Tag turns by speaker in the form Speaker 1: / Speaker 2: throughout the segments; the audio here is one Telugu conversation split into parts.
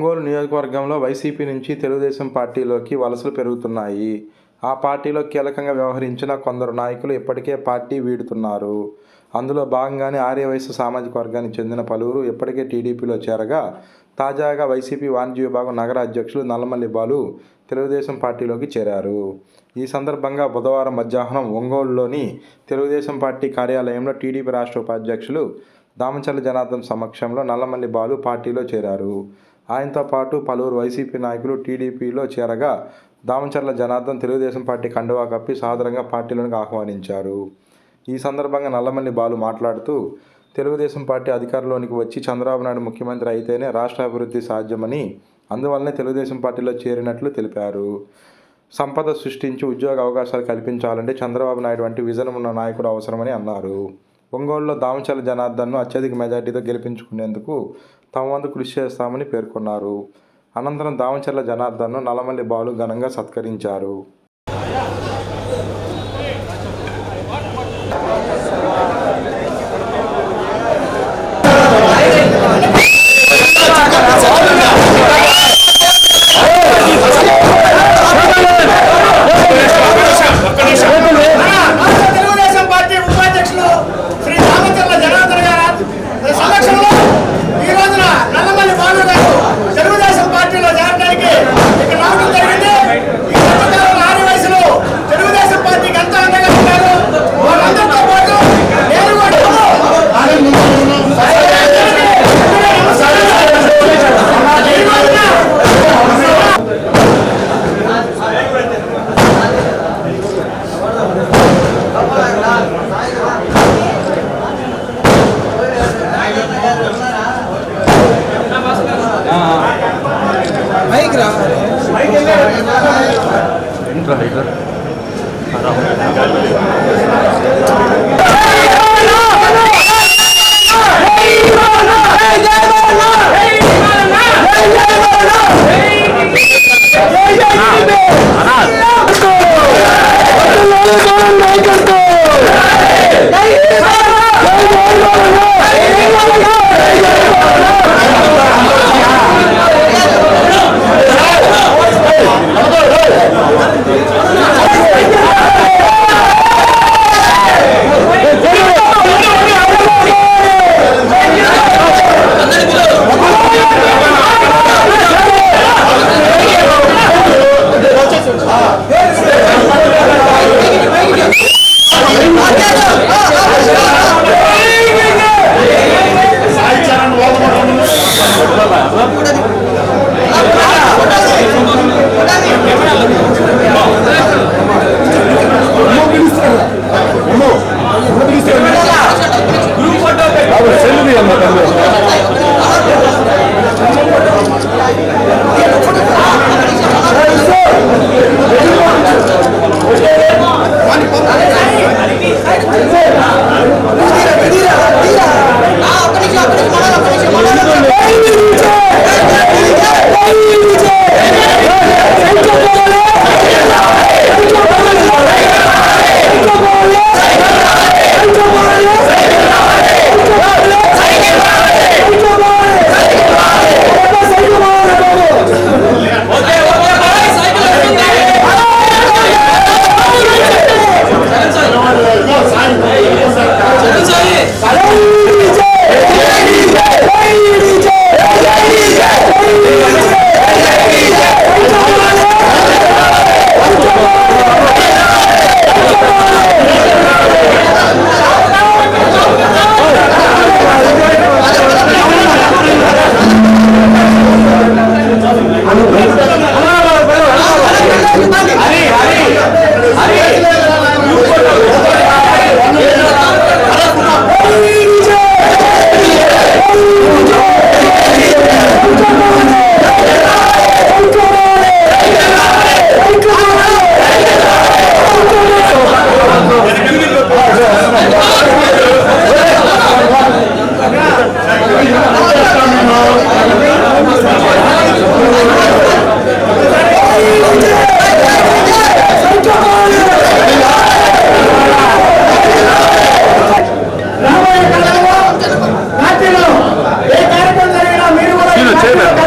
Speaker 1: ఒంగోలు నియోజకవర్గంలో వైసీపీ నుంచి తెలుగుదేశం పార్టీలోకి వలసలు పెరుగుతున్నాయి. ఆ పార్టీలో కీలకంగా వ్యవహరించిన కొందరు నాయకులు ఇప్పటికే పార్టీ వీడుతున్నారు. అందులో భాగంగానే ఆర్యవైశ్య సామాజిక వర్గానికి చెందిన పలువురు ఇప్పటికే టీడీపీలో చేరగా తాజాగా వైసీపీ వాణిజ్య విభాగం నగర అధ్యక్షులు నల్లమల్లి బాలు తెలుగుదేశం పార్టీలోకి చేరారు. ఈ సందర్భంగా బుధవారం మధ్యాహ్నం ఒంగోలులోని తెలుగుదేశం పార్టీ కార్యాలయంలో టీడీపీ రాష్ట్ర ఉపాధ్యక్షులు దామచల్ల జనార్దన్ సమక్షంలో నల్లమల్లి బాలు పార్టీలో చేరారు. ఆయనతో పాటు పలువురు వైసీపీ నాయకులు టీడీపీలో చేరగా దామచర్ల జనార్దన్ తెలుగుదేశం పార్టీ కండువా కప్పి సాదరంగా పార్టీలోనికి ఆహ్వానించారు. ఈ సందర్భంగా నల్లమల్లి బాలు మాట్లాడుతూ తెలుగుదేశం పార్టీ అధికారంలోనికి వచ్చి చంద్రబాబు నాయుడు ముఖ్యమంత్రి అయితేనే రాష్ట్ర అభివృద్ధి సాధ్యమని అందువల్లనే తెలుగుదేశం పార్టీలో చేరినట్లు తెలిపారు. సంపద సృష్టించి ఉద్యోగ అవకాశాలు కల్పించాలంటే చంద్రబాబు నాయుడు వంటి విజన్ ఉన్న నాయకుడు అవసరమని అన్నారు. ఒంగోలులో దామచల జనార్దన్ను అత్యధిక మెజార్టీతో గెలిపించుకునేందుకు తమ వంతు కృషి చేస్తామని పేర్కొన్నారు. అనంతరం దామచర్ల జనార్దన్ను నల్లమల్లి బాలు ఘనంగా సత్కరించారు.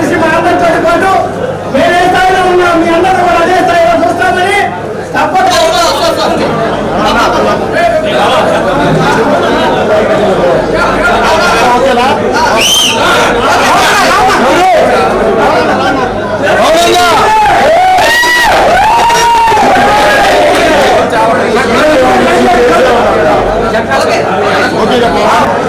Speaker 2: కలిసి మా అందరితో పాటు మేము స్థాయిలో ఉన్నాం మీ అందరూ కూడా అదే స్థాయిలో చూస్తామని తప్పకుండా
Speaker 3: Okay, okay.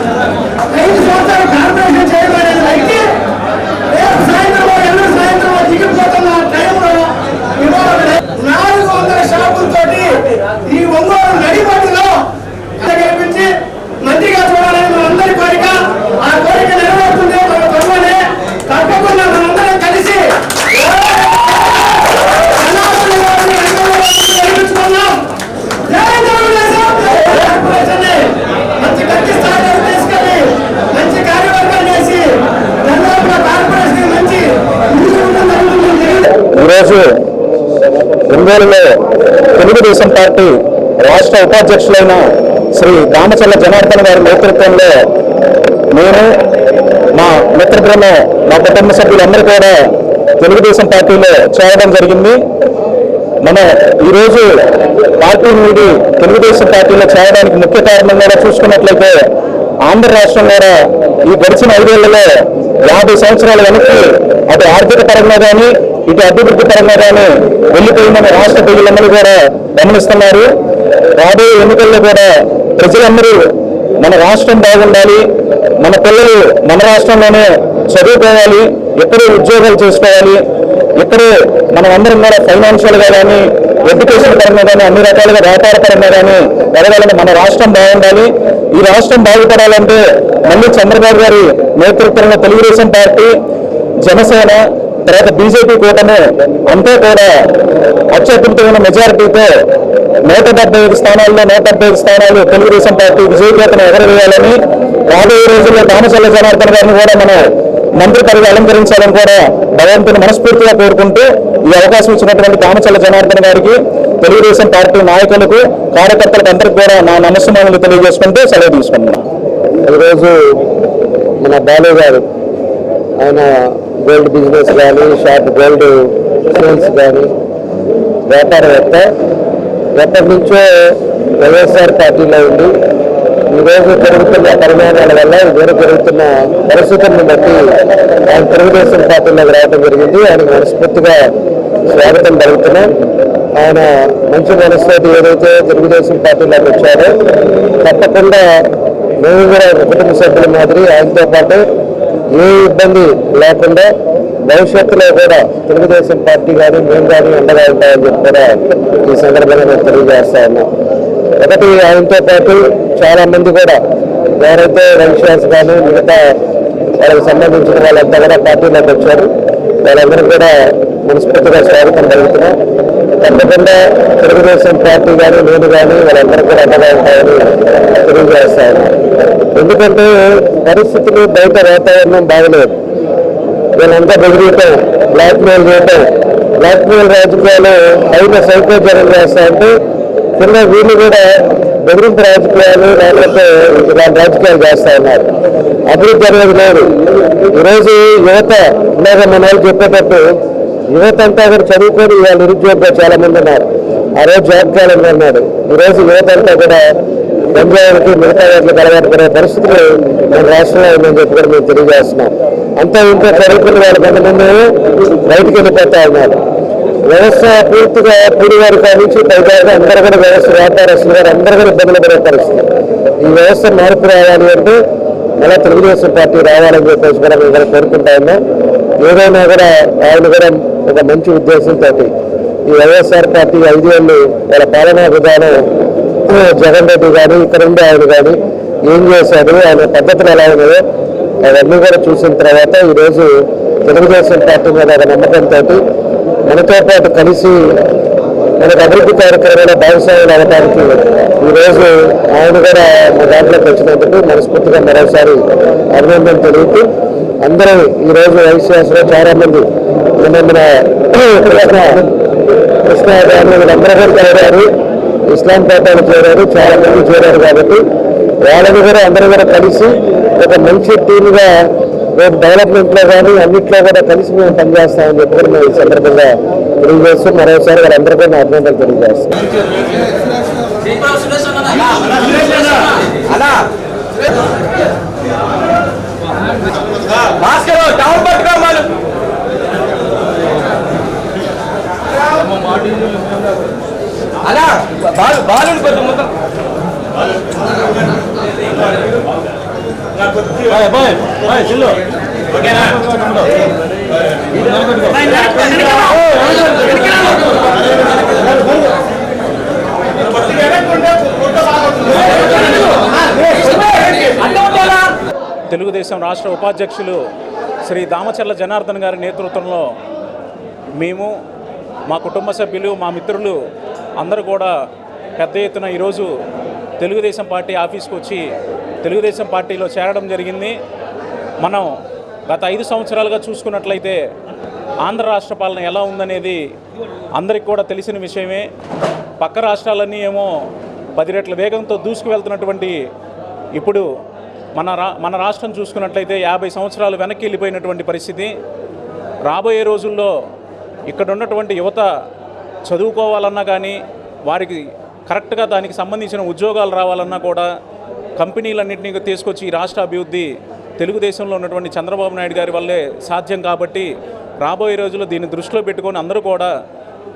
Speaker 3: తెలుగుదేశం పార్టీ రాష్ట్ర ఉపాధ్యక్షులైన శ్రీ రామచల్ల జనార్దన్ గారి నేతృత్వంలో నేను మా మిత్ర బృందం మా కుటుంబ సభ్యులందరూ కూడా తెలుగుదేశం పార్టీలో చేరడం జరిగింది. మన ఈరోజు పార్టీ నుండి తెలుగుదేశం పార్టీలో చేరడానికి ముఖ్య కారణం కూడా చూసుకున్నట్లయితే ఆంధ్ర రాష్ట్రం కూడా ఈ గడిచిన ఐదేళ్ళలో యాభై సంవత్సరాల వెనక్కి అటు ఆర్థిక పరంగా కానీ ఇటు అభివృద్ధి పరంగా కానీ వెళ్ళిపోయిందని రాష్ట్ర ప్రజలందరూ కూడా గమనిస్తున్నారు. రాబోయే ఎన్నికల్లో కూడా ప్రజలందరూ మన రాష్ట్రం బాగుండాలి మన పిల్లలు మన రాష్ట్రంలోనే చదువుకోవాలి ఎక్కడే ఉద్యోగాలు చేసుకోవాలి ఇక్కడే మనం అందరం కూడా ఫైనాన్షియల్గా కానీ ఎడ్యుకేషన్ పరంగా కానీ అన్ని రకాలుగా వ్యాపార పరంగా కానీ ఎదగాలని మన రాష్ట్రం బాగుండాలి. ఈ రాష్ట్రం బాగుపడాలంటే మళ్ళీ చంద్రబాబు గారి నేతృత్వంలో తెలుగుదేశం పార్టీ జనసేన తర్వాత బీజేపీ కూటమి అంతా కూడా అత్యద్భుతమైన మెజారిటీతో నూట డెబ్బై ఐదు స్థానాల్లో నూట డెబ్బై ఐదు స్థానాలు తెలుగుదేశం పార్టీ విజయకేతను ఎగరవేయాలని రాబోయే రోజుల్లో దామచల్ల జనార్దన్ గారిని కూడా మనం మంత్రి పదవి అలంకరించాలని కూడా భగవంతుని మనస్ఫూర్తిగా కోరుకుంటూ ఈ అవకాశం ఇచ్చినటువంటి దామచల్ల జనార్దన్ గారికి తెలుగుదేశం పార్టీ నాయకులకు కార్యకర్తలకు అందరికీ కూడా నా నమస్సుమానులు తెలియజేసుకుంటూ సెలవు తీసుకుంటున్నాను. ఈరోజు మన బాలు గారు ఆయన గోల్డ్ బిజినెస్ కానీ షాప్ గోల్డ్ సేల్స్ కానీ వ్యాపారవేత్త ఎప్పటి నుంచో వైఎస్ఆర్ పార్టీలో ఉండి ఈరోజు జరుగుతున్న పరిమాణాల వల్ల ఈరోజు జరుగుతున్న పరిస్థితులను బట్టి ఆయన తెలుగుదేశం పార్టీలోకి రావడం జరిగింది. ఆయన మనస్ఫూర్తిగా స్వాగతం జరుగుతున్నాం ఆయన మంచి మనస్తోటి ఏదైతే తెలుగుదేశం పార్టీలోకి వచ్చారో తప్పకుండా మేము కూడా కుటుంబ సభ్యుల మాదిరి ఆయనతో పాటు ఏ ఇబ్బంది లేకుండా భవిష్యత్తులో కూడా తెలుగుదేశం పార్టీ కానీ మేము కానీ ఉండగా ఉంటాయని చెప్పి కూడా ఈ సందర్భంగా మేము తెలియజేస్తా ఉన్నాం. ఒకటి ఆయనతో పాటు చాలా మంది కూడా ఎవరైతే రవిశ్వాస్ కానీ మిగతా వాళ్ళకి సంబంధించిన వాళ్ళంతా కూడా పార్టీలోకి వచ్చారు. వాళ్ళందరూ కూడా మనస్ఫూర్తిగా స్వాగతం జరుగుతున్నాం తప్పకుండా తెలుగుదేశం పార్టీ కానీ నేను కానీ వాళ్ళందరూ కూడా అండగా ఉంటాయని తెలియజేస్తాను. ఎందుకంటే పరిస్థితులు బయట వాతావరణం బాగలేదు. వీళ్ళంతా బెదిరియటం బ్లాక్ మెయిల్ చేయటం. బ్లాక్ మెయిల్ రాజకీయాలు అయిన సైకో జనం చేస్తా ఉంటే కింద వీళ్ళు కూడా బెదిరింపు రాజకీయాలు లేకపోతే ఇలాంటి రాజకీయాలు చేస్తా ఉన్నారు. అభివృద్ధి అనేది లేదు. ఈరోజు యువత ఇందాక మన వాళ్ళు చెప్పేటట్టు యువత అంతా కూడా చదువుకొని ఇవాళ నిరుద్యోగంగా చాలా మంది ఉన్నారు. ఆ రోజు జాబ్ క్యాలెండర్ అన్నాడు రోజు యువత అంతా కూడా గంజాయిలకి మిగతా వాటికి అలవాటు పడే పరిస్థితులు మన రాష్ట్రంలో ఉందని చెప్పి కూడా మేము తెలియజేస్తున్నాం. అంతా ఇంకా చదువుకున్న వాళ్ళు కొంతమంది బయటికి వెళ్ళిపోతా ఉన్నారు. వ్యవస్థ పూర్తిగా పూడి వారి కానించి నుంచి పైదాకా అందరూ కూడా వ్యవస్థ వ్యాపారస్తులు గారు అందరూ కూడా ఇబ్బందులు పడే పరిస్థితి ఈ వ్యవస్థ మార్పు రావాలి అంటే మళ్ళీ తెలుగుదేశం పార్టీ రావాలని చెప్పేసి కూడా మేము కూడా కోరుకుంటా ఉన్నాం. ఏదైనా కూడా ఆయన కూడా ఒక మంచి ఉద్దేశంతో ఈ వైఎస్ఆర్ పార్టీ ఐదేళ్ళు వాళ్ళ పాలనా విధానం జగన్ రెడ్డి కానీ ఇక్కడ ఉండే ఆయన కానీ ఏం చేశాడు ఆయన పద్ధతులు ఎలా ఉన్నాయో అవన్నీ కూడా చూసిన తర్వాత ఈరోజు తెలుగుదేశం పార్టీ మీద ఒక నమ్మకంతో మనతో పాటు కలిసి మనకు అభివృద్ధి కార్యక్రమంలో భాగస్వామ్యం అవడానికి ఈరోజు ఆయన కూడా మా దాంట్లోకి వచ్చినందుకు మనస్ఫూర్తిగా మరోసారి అభినందన తెలుపుతూ అందరూ ఈరోజు ఐసీఎస్లో చాలా మంది నిన్న మన కృష్ణ వీళ్ళందరూ చేరారు. ఇస్లాం పాఠాలు చేరారు చాలా మంది చేరారు కాబట్టి వాళ్ళని కూడా అందరూ కూడా కలిసి ఒక మంచి టీమ్గా రేపు డెవలప్మెంట్లో కానీ అన్నింటిలో కూడా కలిసి మేము పనిచేస్తామని చెప్పి మేము ఈ సందర్భంగా తెలియజేస్తూ మరోసారి వాళ్ళందరూ కూడా నా అభినందనలు తెలియజేస్తాం.
Speaker 4: అలా బాలు బాలు కొంచెం ఓకేనా?
Speaker 5: తెలుగుదేశం రాష్ట్ర ఉపాధ్యక్షులు శ్రీ దామచర్ల జనార్దన్ గారి నేతృత్వంలో మేము మా కుటుంబ సభ్యులు మా మిత్రులు అందరూ కూడా పెద్ద ఎత్తున ఈరోజు తెలుగుదేశం పార్టీ ఆఫీస్కి వచ్చి తెలుగుదేశం పార్టీలో చేరడం జరిగింది. మనం గత ఐదు సంవత్సరాలుగా చూసుకున్నట్లయితే ఆంధ్ర రాష్ట్ర పాలన ఎలా ఉందనేది అందరికి కూడా తెలిసిన విషయమే. పక్క రాష్ట్రాలన్నీ ఏమో పది రెట్ల వేగంతో దూసుకు వెళ్తున్నటువంటి ఇప్పుడు మన రా మన రాష్ట్రం చూసుకున్నట్లయితే యాభై సంవత్సరాలు వెనక్కి వెళ్ళిపోయినటువంటి పరిస్థితి. రాబోయే రోజుల్లో ఇక్కడ ఉన్నటువంటి యువత చదువుకోవాలన్నా కానీ వారికి కరెక్ట్గా దానికి సంబంధించిన ఉద్యోగాలు రావాలన్నా కూడా కంపెనీలన్నింటినీ తీసుకొచ్చి ఈ రాష్ట్ర అభివృద్ధి తెలుగుదేశంలో ఉన్నటువంటి చంద్రబాబు నాయుడు గారి వల్లే సాధ్యం కాబట్టి రాబోయే రోజుల్లో దీన్ని దృష్టిలో పెట్టుకొని అందరూ కూడా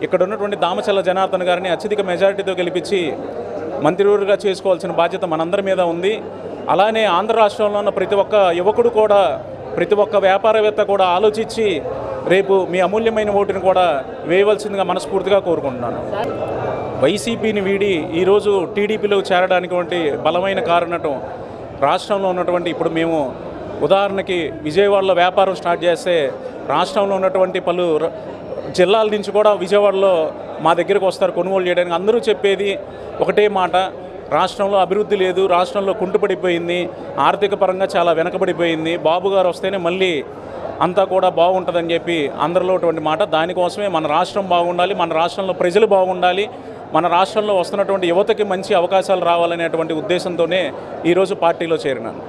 Speaker 5: ఇక్కడ ఉన్నటువంటి దామచల్ల జనార్దన్ గారిని అత్యధిక మెజారిటీతో గెలిపించి మంత్రివర్గా చేసుకోవాల్సిన బాధ్యత మనందరి మీద ఉంది. అలానే ఆంధ్ర రాష్ట్రంలో ఉన్న ప్రతి ఒక్క యువకుడు కూడా ప్రతి ఒక్క వ్యాపారవేత్త కూడా ఆలోచించి రేపు మీ అమూల్యమైన ఓటును కూడా వేయవలసిందిగా మనస్ఫూర్తిగా కోరుకుంటున్నాను. వైసీపీని వీడి ఈరోజు టీడీపీలో చేరడానికి వంటి బలమైన కారణం రాష్ట్రంలో ఉన్నటువంటి ఇప్పుడు మేము ఉదాహరణకి విజయవాడలో వ్యాపారం స్టార్ట్ చేస్తే రాష్ట్రంలో ఉన్నటువంటి పలు జిల్లాల నుంచి కూడా విజయవాడలో మా దగ్గరకు వస్తారు కొనుగోలు చేయడానికి. అందరూ చెప్పేది ఒకటే మాట రాష్ట్రంలో అభివృద్ధి లేదు రాష్ట్రంలో కుంటుపడిపోయింది ఆర్థిక పరంగా చాలా వెనకబడిపోయింది బాబు గారు వస్తేనే మళ్ళీ అంతా కూడా బాగుంటుందని చెప్పి అందరిలో అటువంటి మాట. దానికోసమే మన రాష్ట్రం బాగుండాలి మన రాష్ట్రంలో ప్రజలు బాగుండాలి మన రాష్ట్రంలో వస్తున్నటువంటి యువతకి మంచి అవకాశాలు రావాలనేటువంటి ఉద్దేశంతోనే ఈరోజు పార్టీలో చేరినాను.